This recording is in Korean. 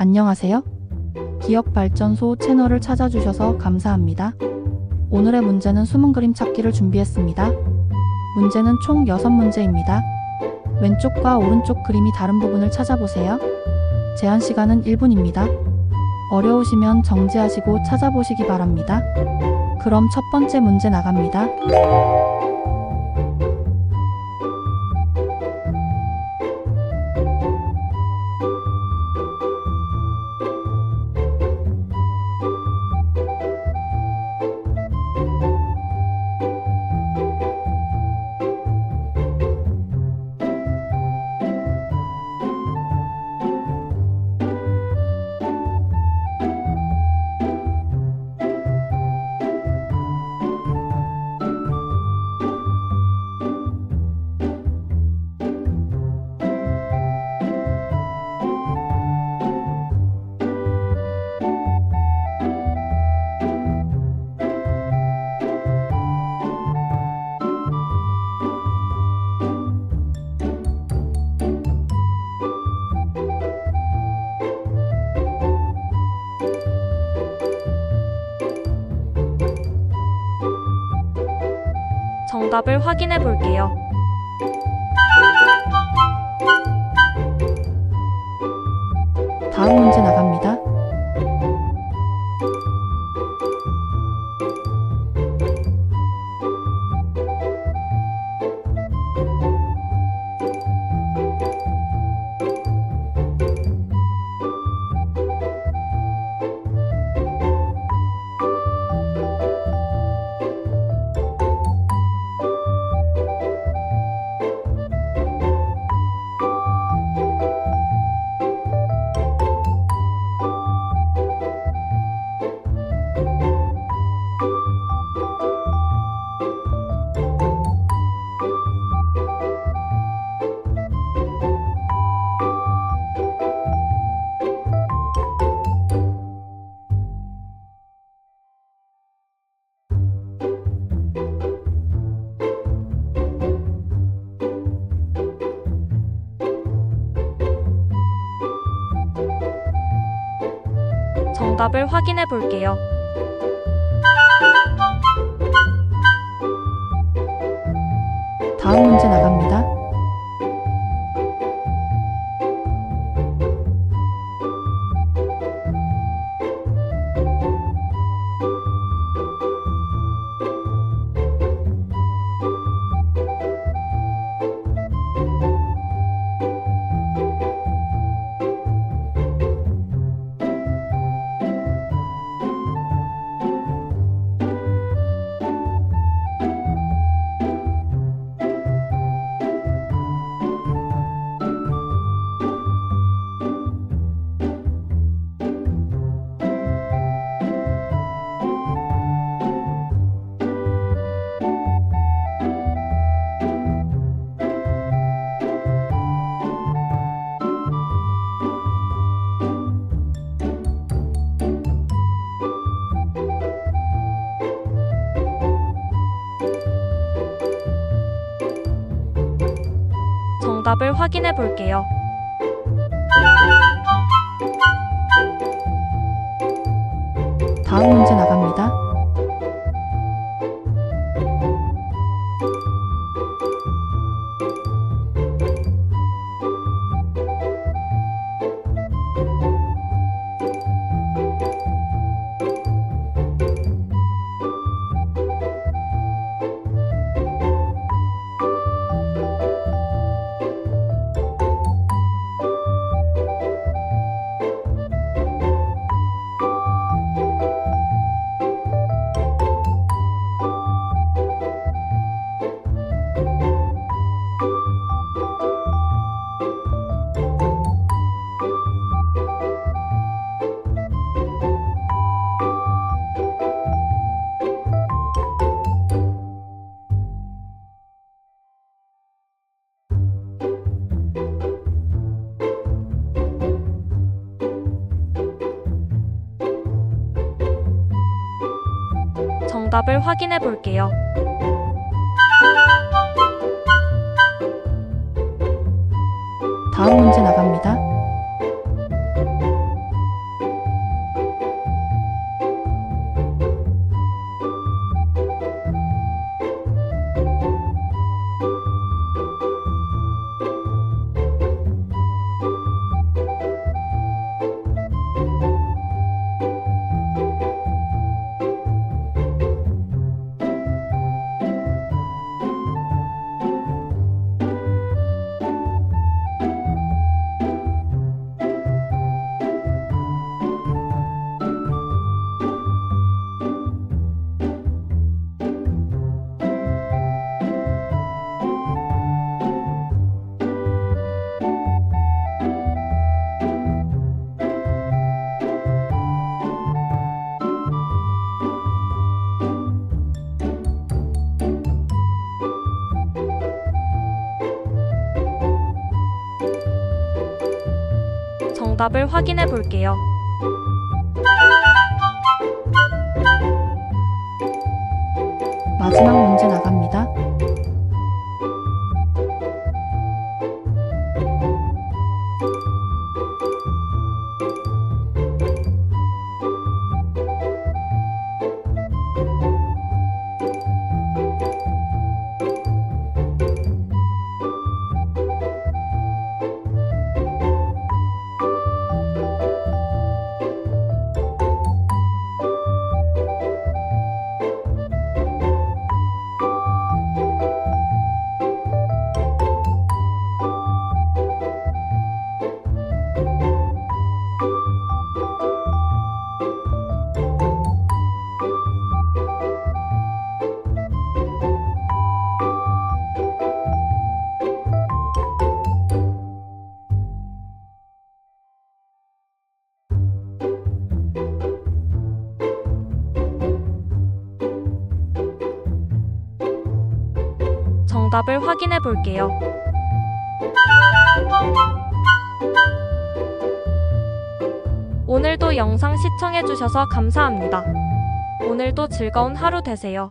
안녕하세요. 기업발전소 채널을 찾아주셔서 감사합니다. 오늘의 문제는 숨은 그림 찾기를 준비했습니다. 문제는 총 6문제입니다. 왼쪽과 오른쪽 그림이 다른 부분을 찾아보세요. 제한 시간은 1분입니다. 어려우시면 정지하시고 찾아보시기 바랍니다. 그럼 첫 번째 문제 나갑니다. 정답을 확인해 볼게요. 정답을 확인해 볼게요. 다음 문제 나갑니다. 정답을 확인해 볼게요. 다음 문제 나갑니다. 정답을 확인해 볼게요. 다음 문제 나갑니다. 정답을 확인해 볼게요. 마지막 문제 나갑니다. 정답을 확인해 볼게요. 오늘도 영상 시청해 주셔서 감사합니다. 오늘도 즐거운 하루 되세요.